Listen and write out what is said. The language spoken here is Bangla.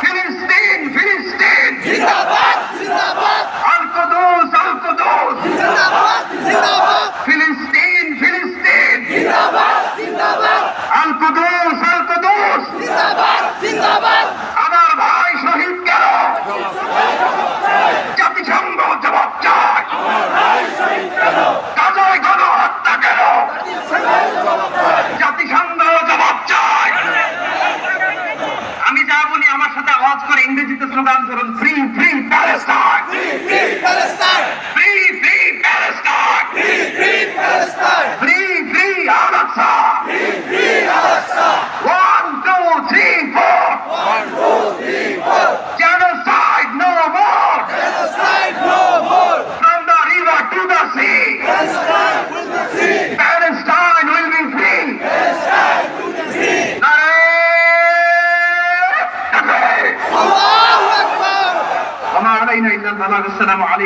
ফিলিস্তিন ফিলিস্তিন। জিন্দাবাদ জিন্দাবাদ আল কুদুস আল কুদুস জিন্দাবাদ জিন্দাবাদ ফিলিস্তিন ফিলিস্তিন। জিন্দাবাদ জিন্দাবাদ। আল কুদুস স্লোগান করুন। Free free Palestine free free Palestine free free Palestine free free Palestine free free Al Aqsa free وما علينا إلا البلاغ. السلام عليكم.